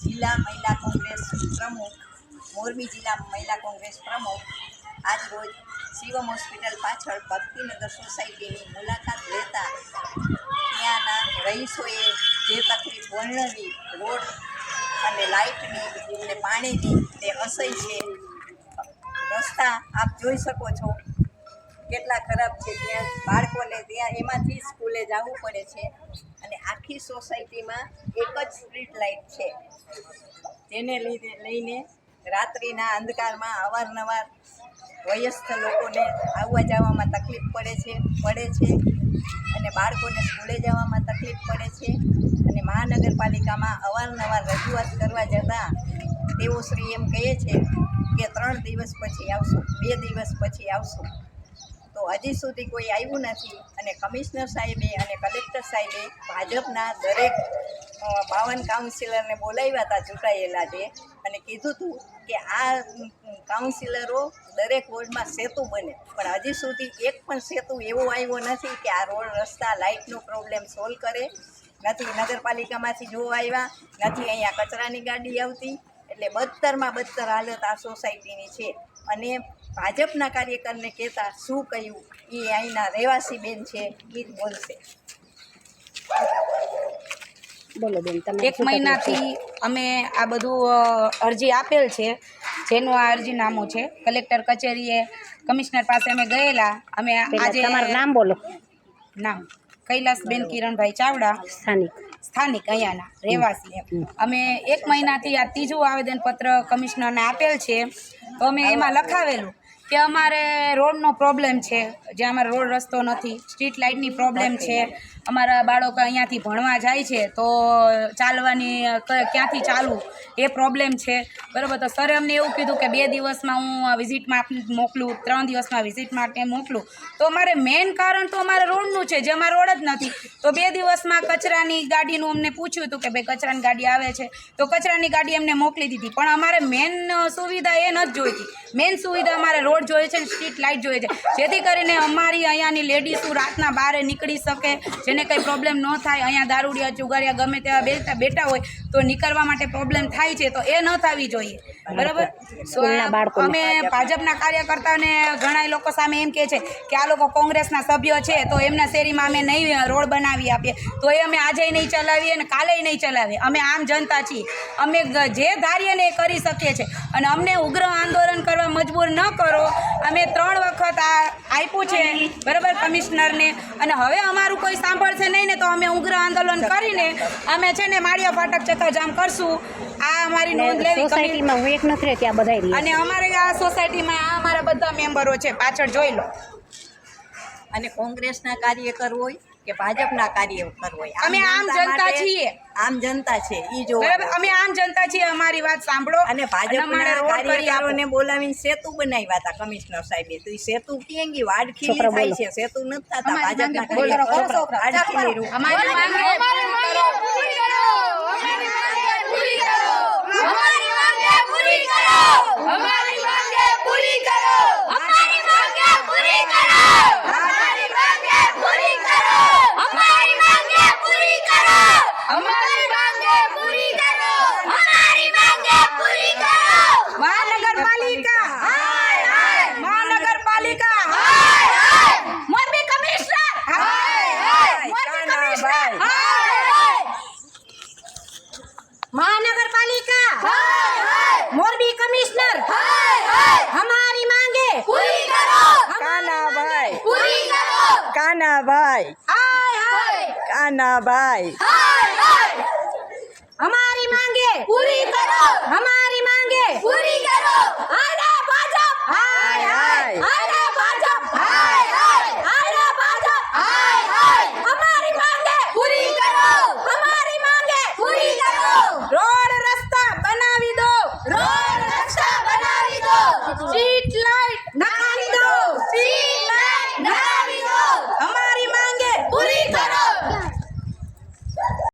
જિલ્લા મહિલા કોંગ્રેસ પ્રમુખ, મોરબી જિલ્લા મહિલા કોંગ્રેસ પ્રમુખ, આજ રોજ શિવમ હોસ્પિટલ પાછળ ભક્તિનગર સોસાયટીની મુલાકાત લેતા ત્યાંના રહીશોએ જે તકલીફ વર્ણવી, રોડ અને લાઇટની અને પાણીની, તે અસહ્ય છે. રસ્તા આપ જોઈ શકો છો. કેટલા ખરાબ છે ત્યાં, બાળકોને ત્યાં, એમાંથી સ્કૂલે જવું પડે છે. અને આખી સોસાયટીમાં એક જ સ્ટ્રીટ લાઇટ છે. તેને લીધે લઈને રાત્રિના અંધકારમાં અવારનવાર વયસ્થ લોકોને આવવા જવામાં તકલીફ પડે છે પડે છે. અને બાળકોને સ્કૂલે જવામાં તકલીફ પડે છે. અને મહાનગરપાલિકામાં અવારનવાર રજૂઆત કરવા જતાં તેઓ શ્રી એમ કહે છે કે ત્રણ દિવસ પછી આવશું, બે દિવસ પછી આવશું. હજી સુધી કોઈ આવ્યું નથી અને કમિશનર સાહેબે અને કલેક્ટર સાહેબે ભાજપના દરેક બાવન કાઉન્સિલરને બોલાવ્યા હતા ચૂંટાયેલા છે અને કીધું હતું કે આ કાઉન્સિલરો દરેક વોર્ડમાં સેતુ બને. પણ હજી સુધી એક પણ સેતુ એવો આવ્યો નથી કે આ રોડ રસ્તા, લાઇટનો પ્રોબ્લેમ સોલ્વ કરે. નથી નગરપાલિકામાંથી જોવા આવ્યા, નથી અહીંયા કચરાની ગાડી આવતી. એટલે બદતરમાં બદતર હાલત આ સોસાયટીની છે. અને ભાજપના કાર્યકરને કહેતા શું કહ્યું? એ અહીંના રહેવાસી બેન છે એ જ બોલશે. બોલો બેન તમે એક મહિનાથી અમે આ બધું અરજી આપેલ છે જેનું આ અરજીનામું છે. કલેક્ટર કચેરીએ કમિશનર પાસે અમે ગયેલા. અમે આજે તમારું નામ બોલો. નામ. કૈલાસબેન કિરણભાઈ ચાવડા. સ્થાનિક. સ્થાનિક અહીંયાના રહેવાસી અમે એક મહિનાથી આ ત્રીજું આવેદનપત્ર કમિશનરને આપેલ છે. તો અમે એમાં લખાવેલું કે અમારે રોડનો પ્રોબ્લેમ છે. જે અમારે રોડ રસ્તો નથી. સ્ટ્રીટ લાઇટની પ્રોબ્લેમ છે. અમારા બાળકો અહીંયાથી ભણવા જાય છે તો ચાલવાની ક્યાંથી ચાલવું એ પ્રોબ્લેમ છે. બરાબર? તો સરે અમને એવું કીધું કે બે દિવસમાં હું વિઝિટમાં આપને મોકલું, ત્રણ દિવસમાં વિઝિટ માટે મોકલું. તો અમારે મેઇન કારણ તો અમારે રોડનું છે, જે અમારે રોડ જ નથી. તો બે દિવસમાં કચરાની ગાડીનું અમને પૂછ્યું હતું કે ભાઈ કચરાની ગાડી આવે છે. તો કચરાની ગાડી અમને મોકલી દીધી. પણ અમારે મેઇન સુવિધા એ નથી જોઈતી. મેઇન સુવિધા અમારે રોડ જોઈએ છે સ્ટ્રીટ લાઇટ જોઈએ છે. જેથી કરીને અમારી અહીંયાની લેડીઝો રાતના બહાર નીકળી શકે જેને કંઈ પ્રોબ્લેમ ન થાય અહીંયા દારૂડિયા ચુગારિયા ગમે તેવા બેસતા બેઠા હોય તો નીકળવા માટે પ્રોબ્લેમ થાય છે તો એ ન થવી જોઈએ. બરાબર. અમે ભાજપના કાર્યકર્તાને ઘણા લોકો સામે એમ કહે છે કે આ લોકો કોંગ્રેસના સભ્યો છે તો એમના શેરીમાં અમે નહીં રોડ બનાવી આપીએ. તો એ અમે આજે નહીં ચલાવીએ અને કાલે નહીં ચલાવીએ. અમે આમ જનતા છીએ. અમે જે ધારીએ ને એ કરી શકીએ છીએ. અને અમને ઉગ્ર આંદોલન કરવા મજબૂર ન કરો અમે ત્રણ વખત આ આપ્યું છે બરાબર કમિશનરને. અને હવે અમારું કોઈ સાંભળશે નહીં ને તો અમે ઉગ્ર આંદોલન કરીને અમે છે ને માળિયા ફાટક ચક્કાજામ કરશું. આ અમારી નોંધ લેવી સોસાયટીમાં હું એક નથી રહેતી આ બધા અને અમારે આ સોસાયટીમાં આ અમારા બધા મેમ્બરો છે પાછળ જોઈ લો. અને કોંગ્રેસના કાર્યકર હોય કે ભાજપના કાર્યકર હોય. અમે આમ જનતા છીએ. આમ જનતા છે ઈ જો બરાબર? અમે આમ જનતા છીએ અમારી વાત સાંભળો. અને ભાજપના. કાર્યકરોને બોલાવીને સેતુ બનાવ્યા હતા કમિશનર સાહેબે. તો ઈ સેતુ કેંગી વાડ ખીલી થાય છે. સેતુ નથી થતા ભાજપના કાર્યકરો. અમારી માંગે महानगर पालिका मोरबी कमिश्नर। हमारी मांगे। पूरी करो। काना भाई। पूरी करो। काना भाई। काना भाई। हमारी मांगे। पूरी करो। G